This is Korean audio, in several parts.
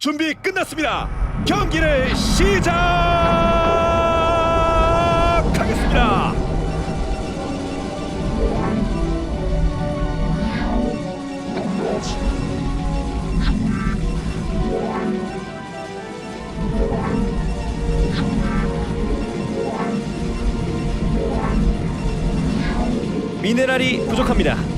준비 끝났습니다. 경기를 시작하겠습니다. 미네랄이 부족합니다.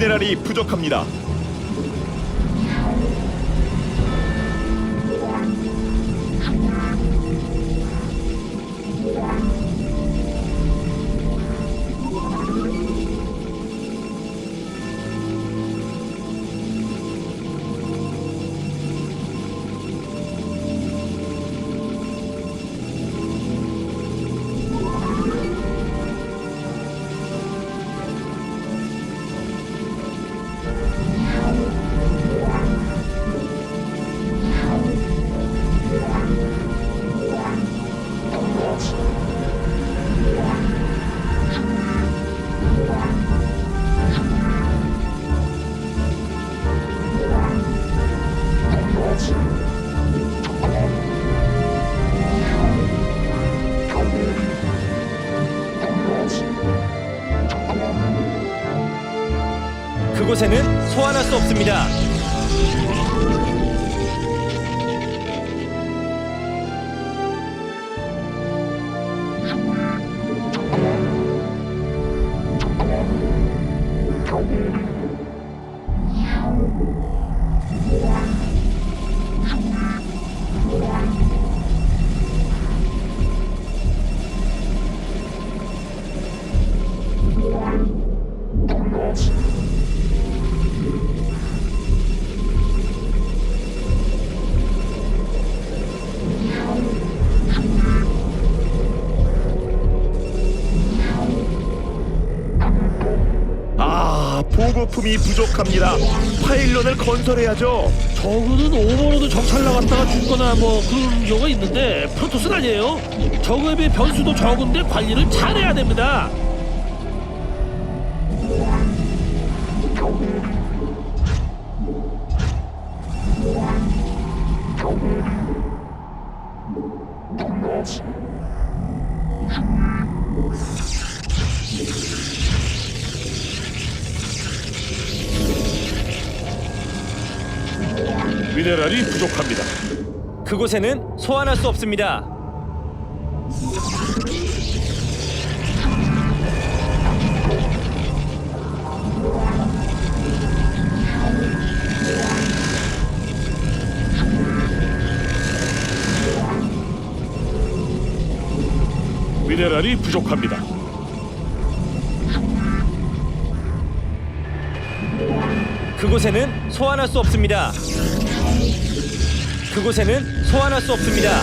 미네랄이 부족합니다. 그곳에는 소환할 수 없습니다. 아, 보급품이 부족합니다. 파일런을 건설해야죠. 저그는 오버로드 정찰 나갔다가 죽거나 뭐 그런 경우가 있는데 프로토스는 아니에요. 저그에 변수도 적은데 관리를 잘해야 됩니다. 미네랄이 부족합니다. 그곳에는 소환할 수 없습니다. 미네랄이 부족합니다. 그곳에는 소환할 수 없습니다. 그곳에는 소환할 수 없습니다.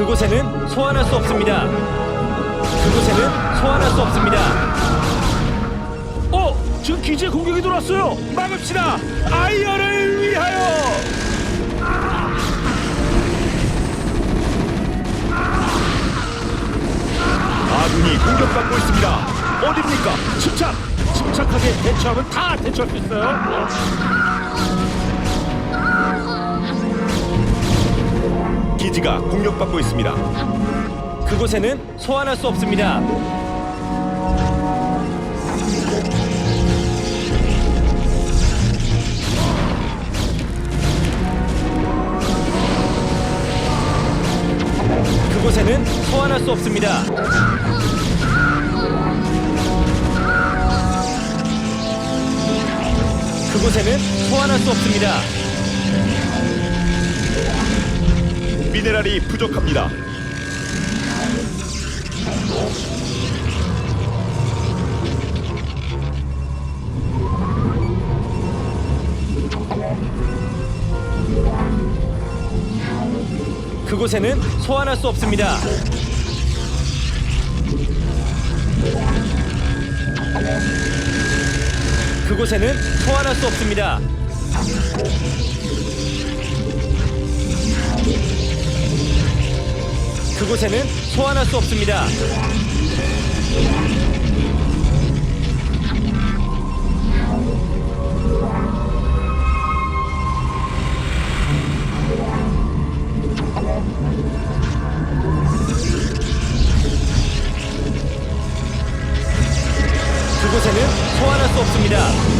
그곳에는 소환할 수 없습니다. 그곳에는 소환할 수 없습니다. 어, 지금 기지에 공격이 들어왔어요. 막읍시다. 아이언을 위하여. 아군이 공격받고 있습니다. 어딥니까? 침착, 침착하게 대처하면 다 대처할 수 있어요. 기지가 공격받고 있습니다. 그곳에는 소환할 수 없습니다. 그곳에는 소환할 수 없습니다. 그곳에는 소환할 수 없습니다. 미네랄이 부족합니다. 그곳에는 소환할 수 없습니다. 그곳에는 소환할 수 없습니다. 그곳에는 소환할 수 없습니다. 그곳에는 소환할 수 없습니다.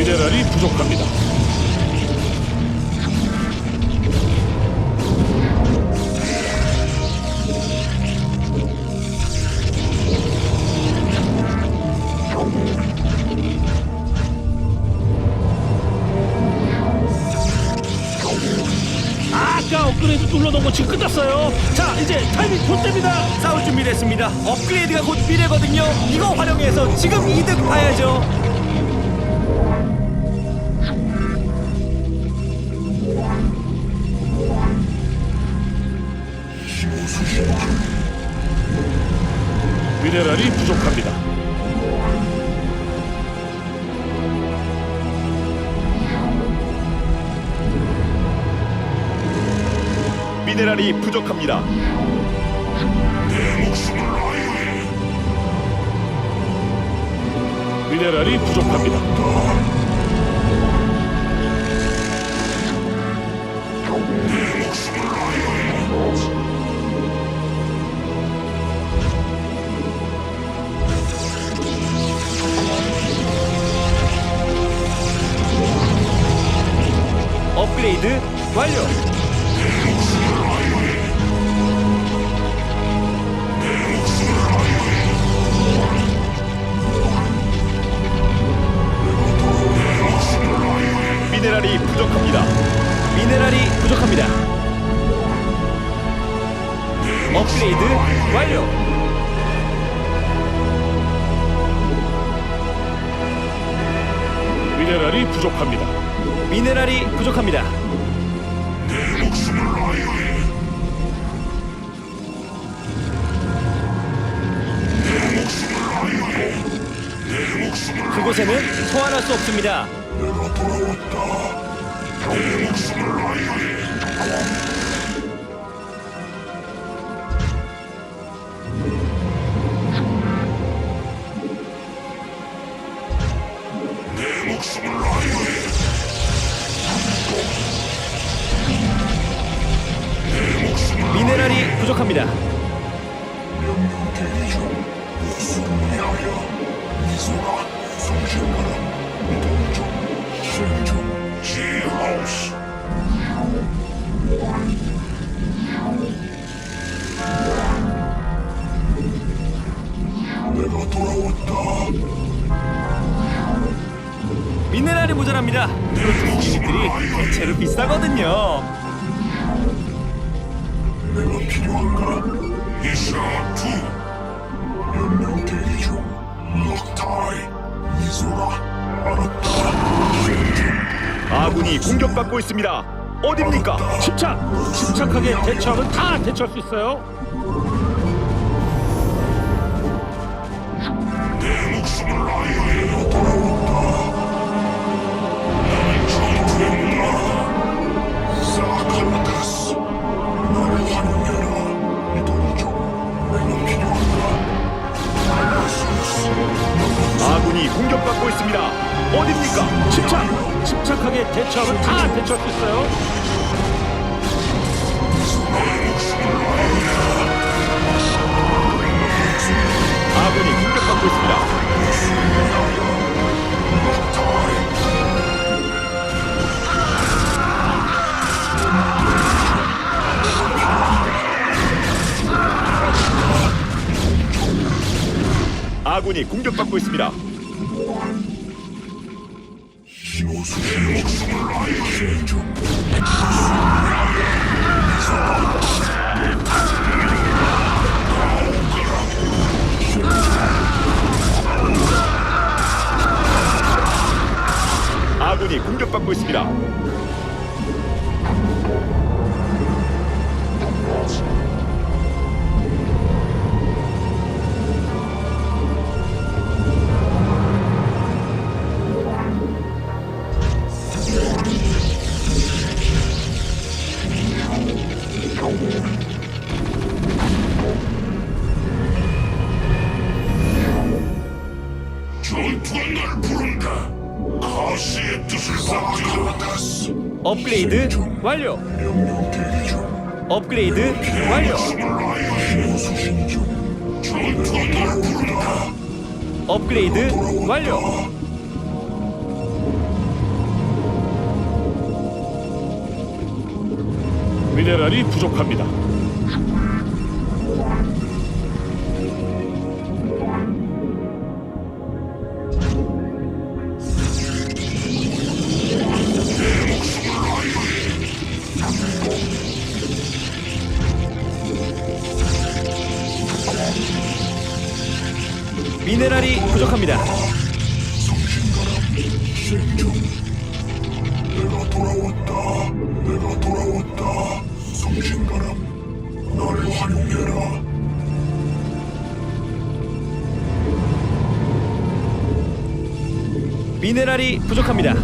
미네랄이 부족합니다. 아까 업그레이드 눌러놓은 거 지금 끝났어요. 자, 이제 타이밍 곧 됩니다. 싸울 준비됐습니다. 업그레이드가 곧 미래거든요 이거 활용해서 지금 이득 봐야죠. 미네랄이 부족합니다. 미네랄이 부족합니다. 미네랄이 부족합니다. 업그레이드 완료. 미네랄이 부족합니다. 미네랄이 부족합니다. 업그레이드 완료. 미네랄이 부족합니다. 미네랄이 부족합니다. 그곳에는 소환할 수 없습니다. 미네랄이 미네랄이 모자랍니다. 프로토스 유닛들이 대체로 비싸거든요. 이샤 투. 명령 대기 중 럭타이 미소라 아군이 공격받고 있습니다. 어딥니까? 침착, 침착하게 대처하면 다 대처할 수 있어요. 사칼라타스 대처하면 다 대처할 수 있어요. 아군이 공격받고 있습니다. 아군이 공격받고 있습니다. 있습니다. 완료. 업그레이드 완료. 업그레이드 완료. 미네랄이 부족합니다. 미네랄이 부족합니다.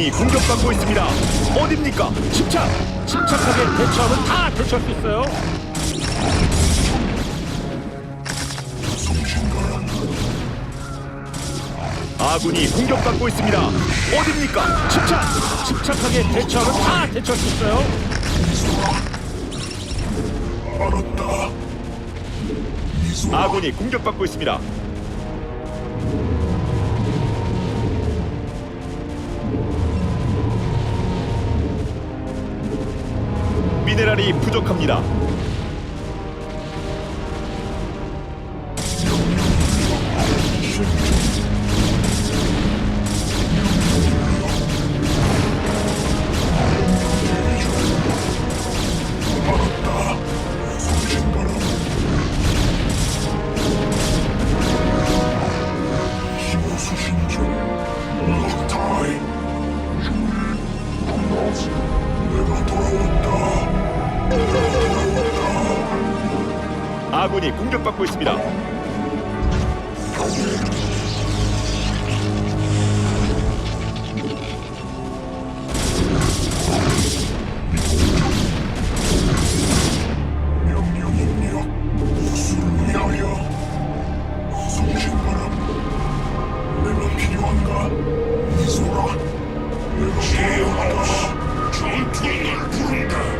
아군이 공격받고 있습니다. 어딥니까? 침착! 침착하게 대처하면 다 대처할 수 있어요. 아군이 공격받고 있습니다. 어딥니까? 침착! 침착하게 대처하면 다 대처할 수 있어요. 아군이 공격받고 있습니다. 미네랄이 부족합니다.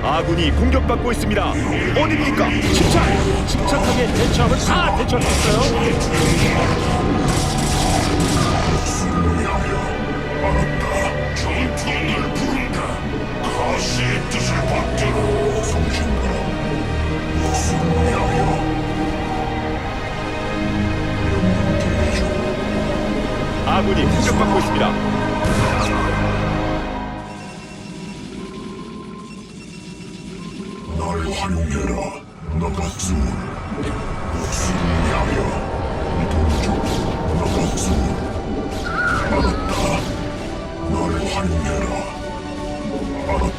아군이 공격받고 있습니다. 어딥니까? 침착! 침착하게 대처하면 다 부른다 가시의 뜻을 받들어 목숨을 위하여 아군이 공격받고 있습니다. 날 활용해라 알았다 날 활용해라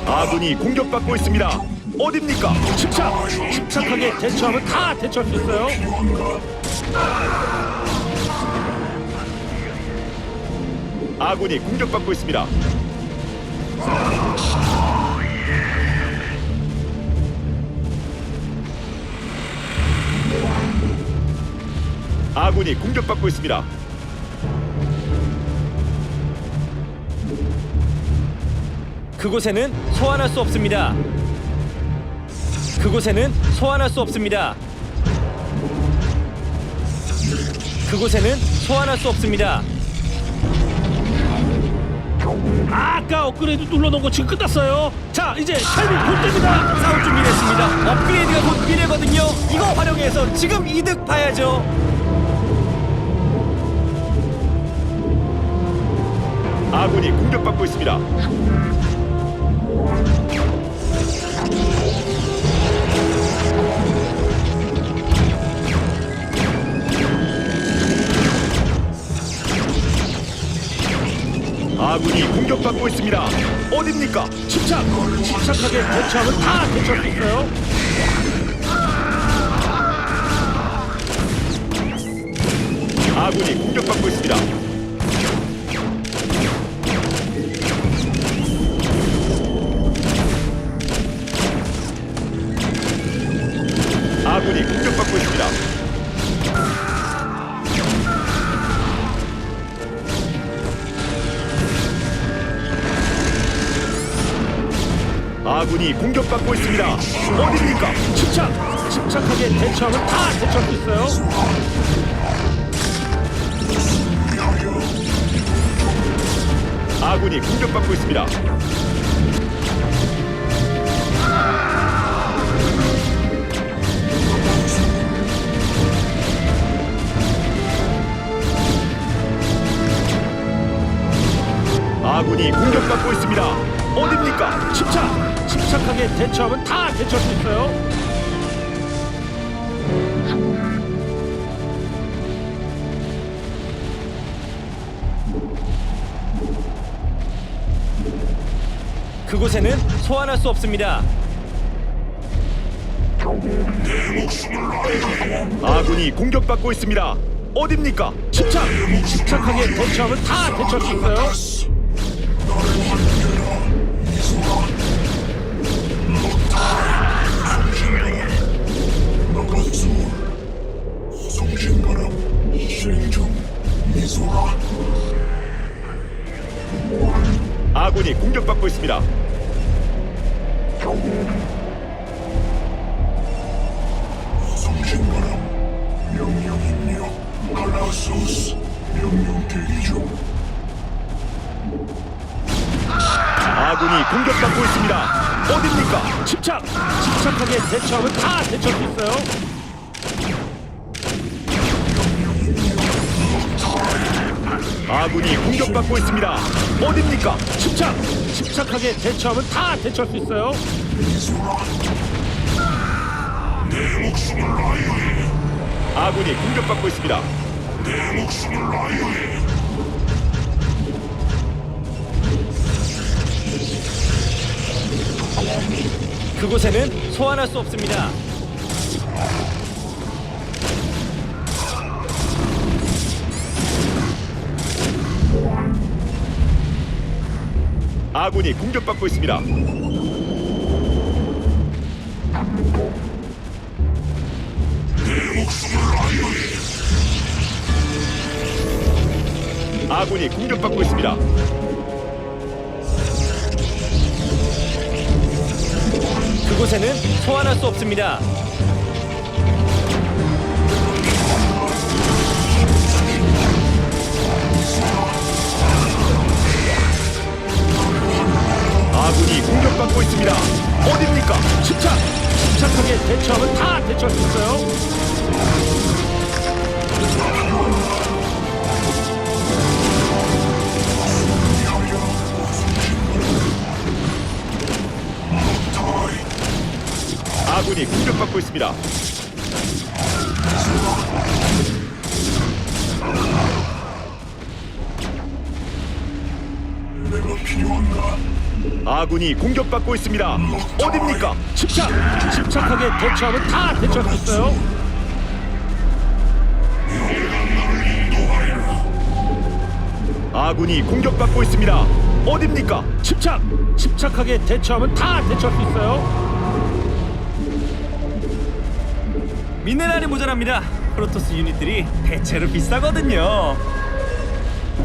아군이 공격받고 있습니다. 어딥니까? 침착! 침착하게 대처하면 다 대처할 수 있어요. 필요한가 아군이 공격받고 있습니다. 아군이 공격받고 있습니다. 그곳에는 소환할 수 없습니다. 그곳에는 소환할 수 없습니다. 그곳에는 소환할 수 없습니다. 아까 업그레이드 눌러놓은 거 지금 끝났어요. 자, 이제 타이밍 볼 때입니다. 싸울 준비됐습니다. 업그레이드가 곧 미래거든요. 이거 활용해서 지금 이득 봐야죠. 아군이 공격받고 있습니다. 아군이 공격받고 있습니다. 어딥니까? 침착! 침착하게 대처하면 다 있어요. 아군이 공격받고 있습니다. 아군이 공격받고 있습니다. 어딥니까? 침착! 침착하게 대처하면 다 대처할 수 있어요. 아군이 공격받고 있습니다. 아군이 공격받고 있습니다. 어딥니까? 침착! 침착하게 대처하면 다 대처할 수 있어요. 그곳에는 소환할 수 없습니다. 아군이 공격받고 있습니다. 어딥니까? 침착! 침착하게 대처하면 다 대처할 수 있어요. 아군이 공격받고 있습니다. 아군이 공격받고 있습니다. 어딥니까? 침착! 침착하게 대처하면 다 대처할 수 있어요. 아군이 공격받고 있습니다. 어딥니까? 침착! 침착하게 대처하면 다 대처할 수 있어요. 아군이 공격받고 있습니다. 그곳에는 소환할 수 없습니다. 아군이 공격받고 있습니다. 아군이 공격받고 있습니다. 그곳에는 소환할 수 없습니다. 아군이 공격받고 있습니다. 어딥니까? 침착! 침착하게 대처하면 다 대처할 수 있어요. 아군이 공격받고 있습니다. 아군이 공격받고 있습니다. 어딥니까? 침착! 침착하게 대처하면 다 대처할 수 있어요. 아군이 공격받고 있습니다. 어딥니까? 침착! 침착하게 대처하면 다 대처할 수 있어요. 미네랄이 모자랍니다. 프로토스 유닛들이 대체로 비싸거든요.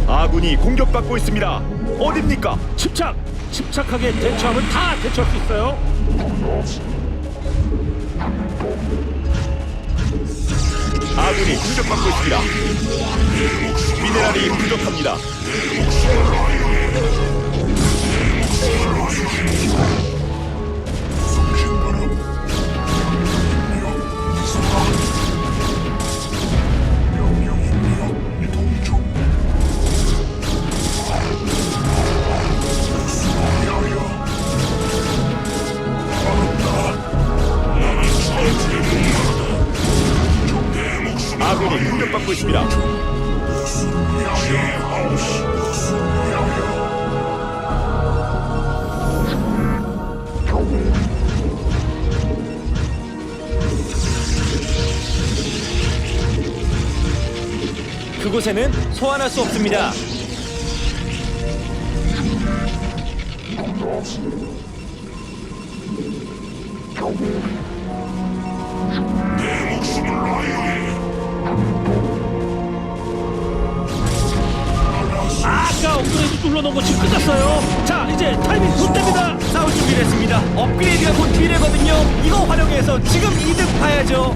아군이 공격받고 있습니다. 어딥니까? 침착! 침착하게 대처하면 다 대처할 수 있어요. 아군이 공격받고 있습니다. 미네랄이 부족합니다. 소환할 수 없습니다. 아까 업그레이드 눌러놓은 거 지금 끝났어요. 자, 이제 타이밍 굿됩니다. 싸울 준비를 했습니다. 업그레이드가 곧 미래거든요. 이거 활용해서 지금 이득 봐야죠.